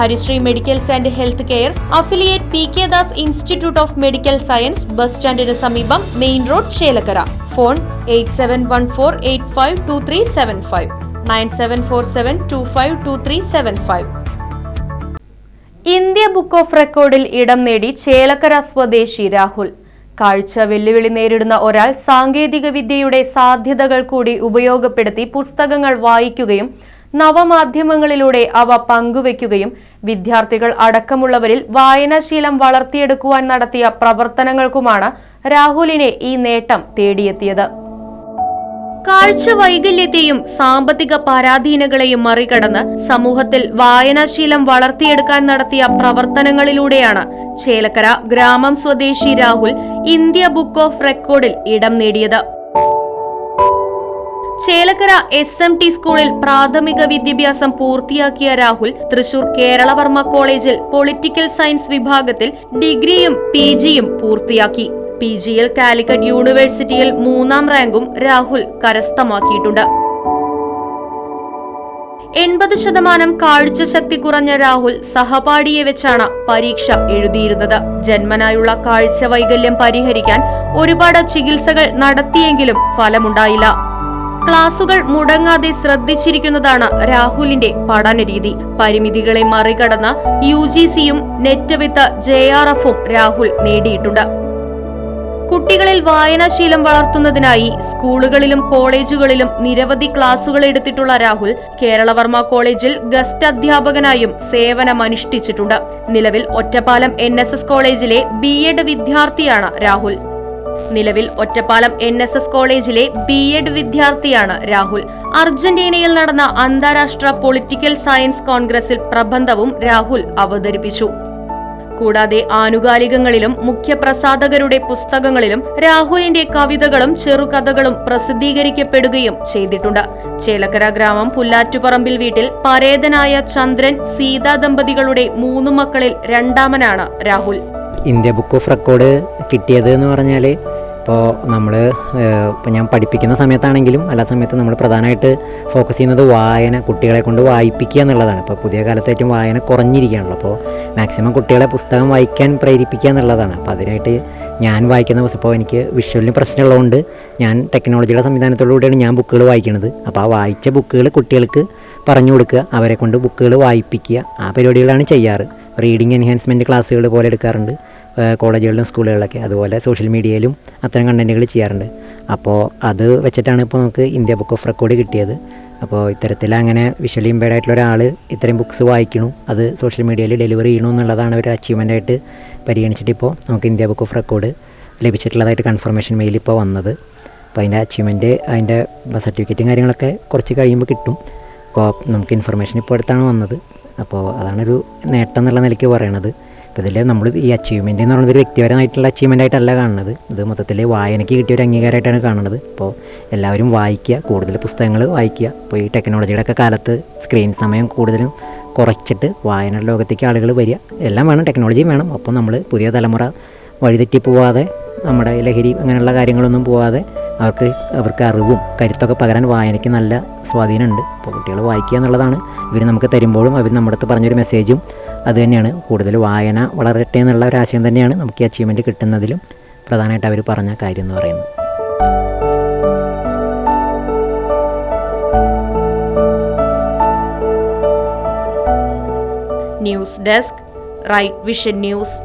Harisree medicals and health care affiliate P K Das institute of medical science bus സ്റ്റാൻഡിന് സമീപം main road Chelakkara. Phone eight seven one four eight five two three seven five. Nine seven four seven two five two three seven five. India book of റെക്കോർഡിൽ ഇടം നേടി ചേലക്കര സ്വദേശി രാഹുൽ. കാഴ്ച വെല്ലുവിളി നേരിടുന്ന ഒരാൾ സാങ്കേതിക വിദ്യയുടെ സാധ്യതകൾ കൂടി ഉപയോഗപ്പെടുത്തി പുസ്തകങ്ങൾ വായിക്കുകയും നവമാധ്യമങ്ങളിലൂടെ അവ പങ്കുവയ്ക്കുകയും വിദ്യാർത്ഥികൾ അടക്കമുള്ളവരിൽ വായനാശീലം വളർത്തിയെടുക്കുവാൻ നടത്തിയ പ്രവർത്തനങ്ങൾക്കുമാണ് രാഹുലിനെ ഈ നേട്ടം തേടിയെത്തിയത്. കാഴ്ച വൈകല്യത്തെയും സാമ്പത്തിക പരാധീനകളെയും മറികടന്ന് സമൂഹത്തിൽ വായനാശീലം വളർത്തിയെടുക്കാൻ നടത്തിയ പ്രവർത്തനങ്ങളിലൂടെയാണ് ചേലക്കര ഗ്രാമം സ്വദേശി രാഹുൽ ഇന്ത്യ ബുക്ക് ഓഫ് റെക്കോർഡിൽ ഇടം നേടിയത്. ചേലക്കര എസ് എം ടി സ്കൂളിൽ പ്രാഥമിക വിദ്യാഭ്യാസം പൂർത്തിയാക്കിയ രാഹുൽ തൃശൂർ കേരളവർമ്മ കോളേജിൽ പൊളിറ്റിക്കൽ സയൻസ് വിഭാഗത്തിൽ ഡിഗ്രിയും പി ജിയും പൂർത്തിയാക്കി. പി ജിയിൽ കാലിക്കറ്റ് യൂണിവേഴ്സിറ്റിയിൽ മൂന്നാം റാങ്കും രാഹുൽ കരസ്ഥമാക്കിയിട്ടുണ്ട്. എൺപത് ശതമാനം കാഴ്ചശക്തി കുറഞ്ഞ രാഹുൽ സഹപാഠിയെ വെച്ചാണ് പരീക്ഷ എഴുതിയിരുന്നത്. ജന്മനായുള്ള കാഴ്ച വൈകല്യം പരിഹരിക്കാൻ ഒരുപാട് ചികിത്സകൾ നടത്തിയെങ്കിലും ഫലമുണ്ടായില്ല. ക്ലാസുകൾ മുടങ്ങാതെ ശ്രദ്ധിച്ചിരിക്കുന്നതാണ് രാഹുലിന്റെ പഠന രീതി പരിമിതികളെ മറികടന്ന് യു ജി സിയും നെറ്റ് വിത്ത് ജെ ആർ എഫും രാഹുൽ നേടിയിട്ടുണ്ട്. കുട്ടികളിൽ വായനാശീലം വളർത്തുന്നതിനായി സ്കൂളുകളിലും കോളേജുകളിലും നിരവധി ക്ലാസുകൾ എടുത്തിട്ടുള്ള രാഹുൽ കേരളവർമ്മ കോളേജിൽ ഗസ്റ്റ് അധ്യാപകനായും സേവനമനുഷ്ഠിച്ചിട്ടുണ്ട്. നിലവിൽ ഒറ്റപ്പാലം എൻ കോളേജിലെ ബി വിദ്യാർത്ഥിയാണ് രാഹുൽ. നിലവിൽ ഒറ്റപ്പാലം എൻ എസ് എസ് കോളേജിലെ ബി എഡ് വിദ്യാർത്ഥിയാണ് രാഹുൽ. അർജന്റീനയിൽ നടന്ന അന്താരാഷ്ട്ര പൊളിറ്റിക്കൽ സയൻസ് കോൺഗ്രസിൽ പ്രബന്ധവും രാഹുൽ അവതരിപ്പിച്ചു. കൂടാതെ ആനുകാലികങ്ങളിലും മുഖ്യപ്രസാധകരുടെ പുസ്തകങ്ങളിലും രാഹുലിന്റെ കവിതകളും ചെറുകഥകളും പ്രസിദ്ധീകരിക്കപ്പെടുകയും ചെയ്തിട്ടുണ്ട്. ചേലക്കര ഗ്രാമം പുല്ലാറ്റുപറമ്പിൽ വീട്ടിൽ പരേതനായ ചന്ദ്രൻ സീതാ ദമ്പതികളുടെ മൂന്നു മക്കളിൽ രണ്ടാമനാണ് Rahul. India book of record കിട്ടിയത് എന്ന് പറഞ്ഞാൽ ഇപ്പോൾ നമ്മൾ ഇപ്പോൾ ഞാൻ പഠിപ്പിക്കുന്ന സമയത്താണെങ്കിലും അല്ലാത്ത സമയത്ത് നമ്മൾ പ്രധാനമായിട്ട് ഫോക്കസ് ചെയ്യുന്നത് വായന കുട്ടികളെ കൊണ്ട് വായിപ്പിക്കുക എന്നുള്ളതാണ്. ഇപ്പോൾ പുതിയ കാലത്ത് ഏറ്റവും വായന കുറഞ്ഞിരിക്കുകയാണല്ലോ. അപ്പോൾ മാക്സിമം കുട്ടികളെ പുസ്തകം വായിക്കാൻ പ്രേരിപ്പിക്കുക എന്നുള്ളതാണ്. അപ്പോൾ അതിനായിട്ട് ഞാൻ വായിക്കുന്ന പുസ്തകം ഇപ്പോൾ എനിക്ക് വിഷ്വലിന് പ്രശ്നമുള്ളതുകൊണ്ട് ഞാൻ ടെക്നോളജിയുടെ സംവിധാനത്തോടുകൂടിയാണ് ഞാൻ ബുക്കുകൾ വായിക്കുന്നത്. അപ്പോൾ ആ വായിച്ച ബുക്കുകൾ കുട്ടികൾക്ക് പറഞ്ഞു കൊടുക്കുക അവരെ കൊണ്ട് ബുക്കുകൾ വായിപ്പിക്കുക ആ പരിപാടികളാണ് ചെയ്യാറ്. റീഡിങ് എൻഹാൻസ്മെന്റ് ക്ലാസ്സുകൾ പോലെ എടുക്കാറുണ്ട്. കോളേജുകളിലും സ്കൂളുകളിലൊക്കെ. അതുപോലെ സോഷ്യൽ മീഡിയയിലും അത്തരം കണ്ടന്റുകൾ ചെയ്യാറുണ്ട്. അപ്പോൾ അത് വെച്ചിട്ടാണ് ഇപ്പോൾ നമുക്ക് ഇന്ത്യ ബുക്ക് ഓഫ് റെക്കോർഡ് കിട്ടിയത്. അപ്പോൾ ഇത്തരത്തിൽ അങ്ങനെ വിഷ്വലി ഇമ്പയർഡ് ആയിട്ടുള്ള ഒരാൾ ഇത്രയും ബുക്ക്സ് വായിക്കണു അത് സോഷ്യൽ മീഡിയയിൽ ഡെലിവറി ചെയ്യണു എന്നുള്ളതാണ് ഒരു അച്ചീവ്മെന്റ് ആയിട്ട് പരിഗണിച്ചിട്ട് ഇപ്പോൾ നമുക്ക് ഇന്ത്യ ബുക്ക് ഓഫ് റെക്കോർഡ് ലഭിച്ചിട്ടുള്ളതായിട്ട് കൺഫർമേഷൻ മെയിൽ ഇപ്പോൾ വന്നത്. അപ്പോൾ അതിന്റെ അച്ചീവ്മെന്റ് അതിന്റെ സർട്ടിഫിക്കറ്റും കാര്യങ്ങളൊക്കെ കുറച്ച് കഴിയുമ്പോൾ കിട്ടും. അപ്പോൾ നമുക്ക് ഇൻഫർമേഷൻ ഇപ്പോൾ അടുത്താണ് വന്നത്. അപ്പോൾ അതാണൊരു നേട്ടം എന്നുള്ള നിലയ്ക്ക് പറയണത്. അപ്പോൾ ഇതിൽ നമ്മൾ ഈ അച്ചീവ്മെന്റ് എന്ന് പറയുന്നത് ഒരു വ്യക്തിപരമായിട്ടുള്ള അച്ചീവ്മെന്റ് ആയിട്ടല്ല കാണുന്നത്. ഇത് മൊത്തത്തിൽ വായനയ്ക്ക് കിട്ടിയ ഒരു അംഗീകാരമായിട്ടാണ് കാണുന്നത്. അപ്പോൾ എല്ലാവരും വായിക്കുക കൂടുതൽ പുസ്തകങ്ങൾ വായിക്കുക. ഇപ്പോൾ ഈ ടെക്നോളജിയുടെ ഒക്കെ കാലത്ത് സ്ക്രീൻ സമയം കൂടുതലും കുറച്ചിട്ട് വായന ലോകത്തേക്ക് ആളുകൾ വരിക. എല്ലാം വേണം ടെക്നോളജിയും വേണം. അപ്പോൾ നമ്മൾ പുതിയ തലമുറ വഴിതെറ്റി പോവാതെ നമ്മുടെ ലഹരി അങ്ങനെയുള്ള കാര്യങ്ങളൊന്നും പോവാതെ അവർക്ക് അവർക്ക് അറിവും കരുത്തൊക്കെ പകരാൻ വായനയ്ക്ക് നല്ല സ്വാധീനമുണ്ട്. അപ്പോൾ കുട്ടികൾ വായിക്കുക എന്നുള്ളതാണ്. ഇവർ നമുക്ക് തരുമ്പോഴും അവർ നമ്മുടെ അടുത്ത് പറഞ്ഞൊരു മെസ്സേജും അത് തന്നെയാണ്. കൂടുതൽ വായന വളരട്ടെ എന്നുള്ള ഒരു ആശയം തന്നെയാണ് നമുക്ക് ഈ അച്ചീവ്മെന്റ് കിട്ടുന്നതിലും പ്രധാനമായിട്ട് അവർ പറഞ്ഞ കാര്യം എന്ന് പറയുന്നത്. News desk right vision news